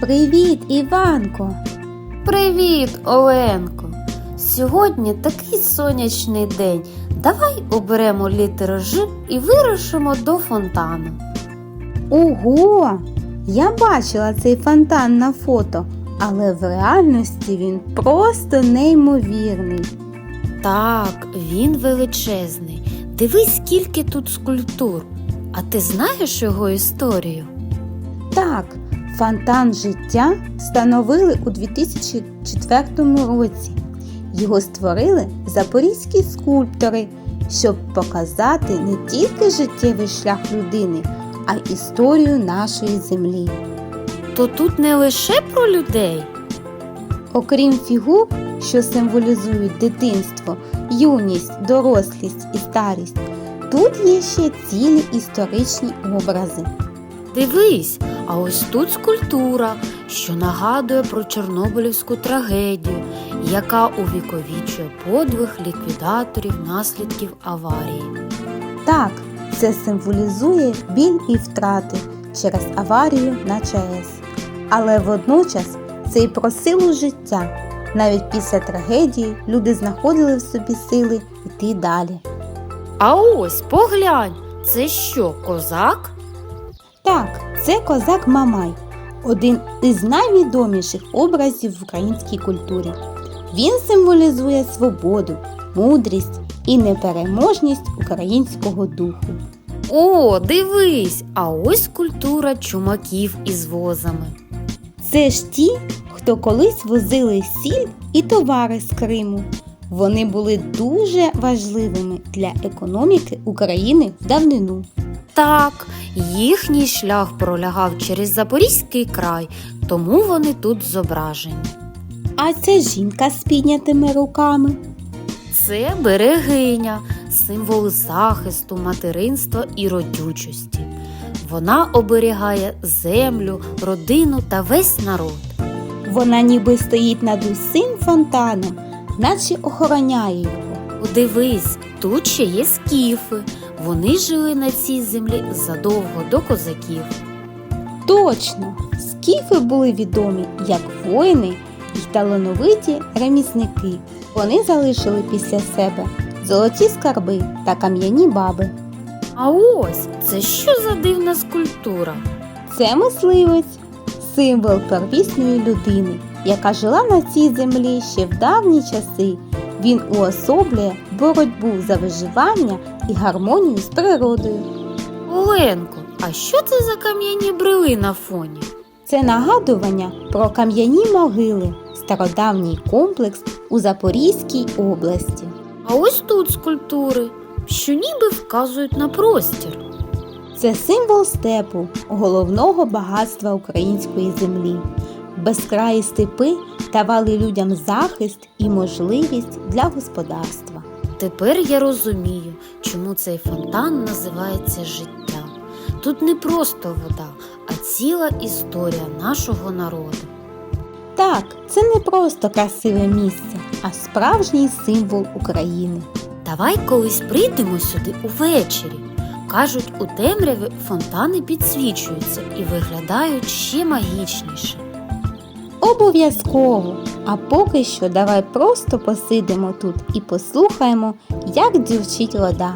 Привіт, Іванко! Привіт, Оленко! Сьогодні такий сонячний день. Давай оберемо літеру Ж і вирушимо до фонтану. Ого! Я бачила цей фонтан на фото, але в реальності він просто неймовірний. Так, він величезний. Дивись, скільки тут скульптур. А ти знаєш його історію? Так, фонтан життя встановили у 2004 році. Його створили запорізькі скульптори, щоб показати не тільки життєвий шлях людини, а й історію нашої землі. То тут не лише про людей. Окрім фігур, що символізують дитинство, юність, дорослість і старість, тут є ще цілі історичні образи. Дивись, а ось тут скульптура, що нагадує про Чорнобилівську трагедію, яка увіковічує подвиг ліквідаторів наслідків аварії. Так, це символізує біль і втрати через аварію на ЧАЕС. Але водночас це й про силу життя. Навіть після трагедії люди знаходили в собі сили йти далі. А ось поглянь, це що, козак? Так, це козак Мамай, один із найвідоміших образів в українській культурі. Він символізує свободу, мудрість і непереможність українського духу. О, дивись, а ось культура чумаків із возами. Це ж ті, хто колись возили сіль і товари з Криму. Вони були дуже важливими для економіки України в давнину. Так, їхній шлях пролягав через Запорізький край, тому вони тут зображені. А це жінка з піднятими руками. Це берегиня, символ захисту, материнства і родючості. Вона оберігає землю, родину та весь народ. Вона ніби стоїть над усім фонтаном, наче охороняє його. Подивись, тут ще є скіфи. Вони жили на цій землі задовго до козаків. Точно, скіфи були відомі як воїни і талановиті ремісники. Вони залишили після себе золоті скарби та кам'яні баби. А ось це що за дивна скульптура? Це мисливець, символ первісної людини, яка жила на цій землі ще в давні часи. Він уособлює боротьбу за виживання і гармонію з природою. Оленко, а що це за кам'яні брили на фоні? Це нагадування про кам'яні могили, стародавній комплекс у Запорізькій області. А ось тут скульптури, що ніби вказують на простір. Це символ степу, головного багатства української землі. Безкраї степи давали людям захист і можливість для господарства. Тепер я розумію, чому цей фонтан називається життя. Тут не просто вода, а ціла історія нашого народу. Так, це не просто красиве місце, а справжній символ України. Давай колись прийдемо сюди увечері. Кажуть, у темряві фонтани підсвічуються і виглядають ще магічніше. Обов'язково! А поки що давай просто посидимо тут і послухаємо, як дзюрчить вода.